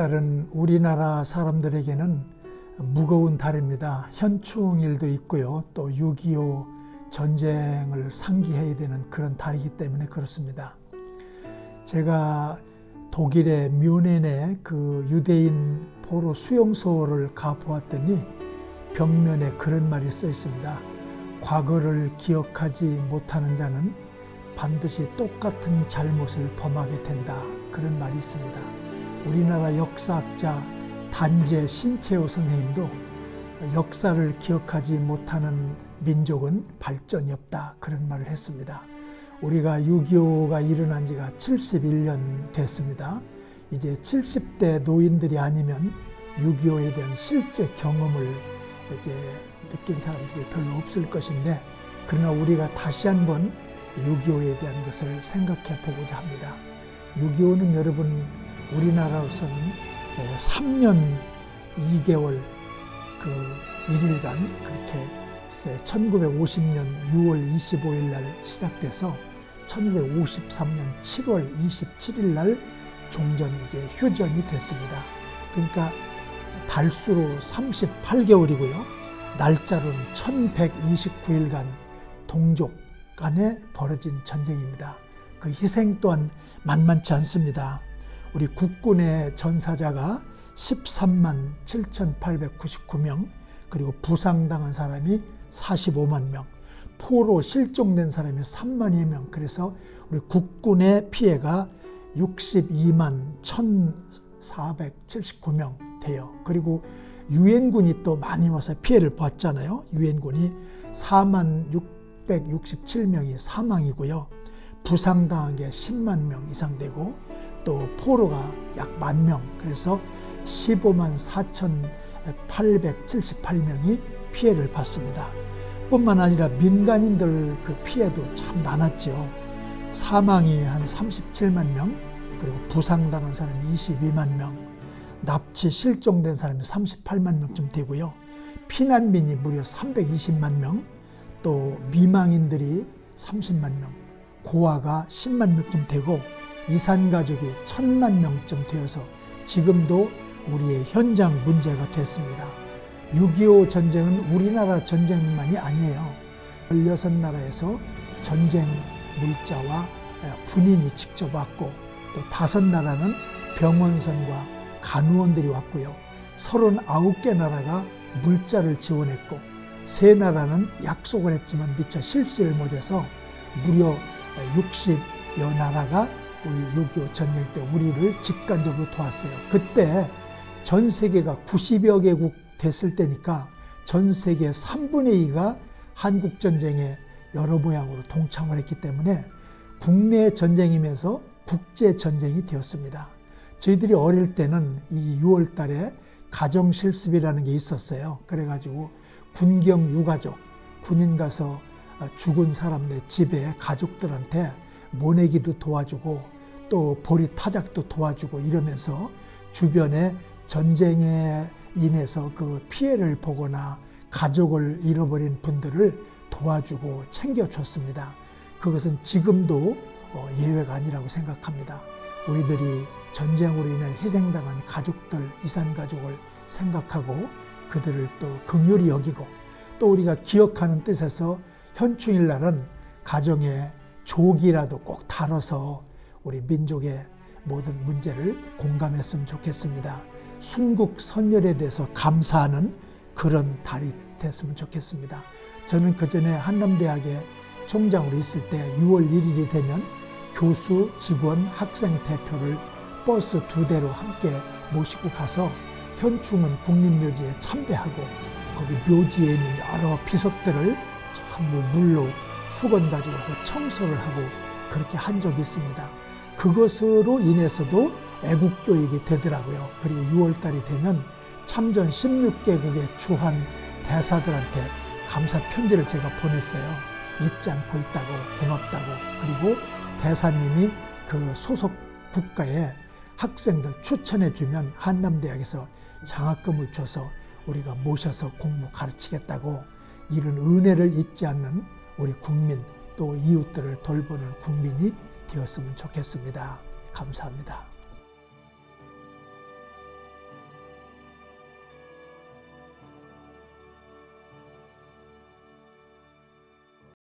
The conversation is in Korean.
6월달은 우리나라 사람들에게는 무거운 달입니다. 현충일도 있고요. 또 6.25 전쟁을 상기해야 되는 그런 달이기 때문에 그렇습니다. 제가 독일의 뮌헨의 그 유대인 포로 수용소를 가보았더니 벽면에 그런 말이 써 있습니다. 과거를 기억하지 못하는 자는 반드시 똑같은 잘못을 범하게 된다. 그런 말이 있습니다. 우리나라 역사학자 단재 신채호 선생님도 역사를 기억하지 못하는 민족은 발전이 없다. 그런 말을 했습니다. 우리가 6.25가 일어난 지가 71년 됐습니다. 이제 70대 노인들이 아니면 6.25에 대한 실제 경험을 이제 느낀 사람들이 별로 없을 것인데 그러나 우리가 다시 한번 6.25에 대한 것을 생각해 보고자 합니다. 6.25는 여러분 우리나라로서는 3년 2개월 그 1일간 그렇게 1950년 6월 25일 날 시작돼서 1953년 7월 27일 날 종전 이제 휴전이 됐습니다. 그러니까 달수로 38개월이고요. 날짜로는 1129일간 동족 간에 벌어진 전쟁입니다. 그 희생 또한 만만치 않습니다. 우리 국군의 전사자가 13만 7,899명, 그리고 부상당한 사람이 45만 명, 포로 실종된 사람이 3만여 명. 그래서 우리 국군의 피해가 62만 1,479명 돼요. 그리고 유엔군이 또 많이 와서 피해를 봤잖아요. 유엔군이 4만 667명이 사망이고요. 부상당한 게 10만 명 이상 되고 또 포로가 약 만 명. 그래서 15만 4,878명이 피해를 봤습니다. 뿐만 아니라 민간인들 그 피해도 참 많았죠. 사망이 한 37만 명, 그리고 부상당한 사람이 22만 명, 납치 실종된 사람이 38만 명쯤 되고요. 피난민이 무려 320만 명, 또 미망인들이 30만 명, 고아가 10만 명쯤 되고 이산 가족이 1000만 명쯤 되어서 지금도 우리의 현장 문제가 됐습니다. 6.25 전쟁은 우리나라 전쟁만이 아니에요. 16나라에서 전쟁 물자와 군인이 직접 왔고 또 다섯 나라는 병원선과 간호원들이 왔고요. 39개 나라가 물자를 지원했고 세 나라는 약속을 했지만 미처 실시를 못해서 무려 60여 나라가 우리 6.25 전쟁 때 우리를 직간접으로 도왔어요. 그때 전 세계가 90여 개국 됐을 때니까 전 세계 3분의 2가 한국 전쟁에 여러 모양으로 동참을 했기 때문에 국내 전쟁이면서 국제 전쟁이 되었습니다. 저희들이 어릴 때는 이 6월 달에 가정 실습이라는 게 있었어요. 그래 가지고 군경 유가족, 군인 가서 죽은 사람들 집에 가족들한테 모내기도 도와주고 또 보리 타작도 도와주고 이러면서 주변에 전쟁에 인해서 그 피해를 보거나 가족을 잃어버린 분들을 도와주고 챙겨줬습니다. 그것은 지금도 어, 예외가 아니라고 생각합니다. 우리들이 전쟁으로 인해 희생당한 가족들, 이산 가족을 생각하고 그들을 또 긍휼히 여기고 또 우리가 기억하는 뜻에서 현충일 날은 가정에 조기라도 꼭 다뤄서 우리 민족의 모든 문제를 공감했으면 좋겠습니다. 순국 선열에 대해서 감사하는 그런 달이 됐으면 좋겠습니다. 저는 그 전에 한남대학에 총장으로 있을 때 6월 1일이 되면 교수, 직원, 학생 대표를 버스 두 대로 함께 모시고 가서 현충은 국립묘지에 참배하고 거기 묘지에 있는 여러 비석들을 전부 물로 수건 가지고 서 청소를 하고 그렇게 한 적이 있습니다. 그것으로 인해서도 애국교육이 되더라고요. 그리고 6월 달이 되면 참전 16개국의 주한 대사들한테 감사 편지를 제가 보냈어요. 잊지 않고 있다고 고맙다고 그리고 대사님이 그 소속 국가에 학생들 추천해 주면 한남대학에서 장학금을 줘서 우리가 모셔서 공부 가르치겠다고 이런 은혜를 잊지 않는 우리 국민 또 이웃들을 돌보는 국민이 되었으면 좋겠습니다. 감사합니다.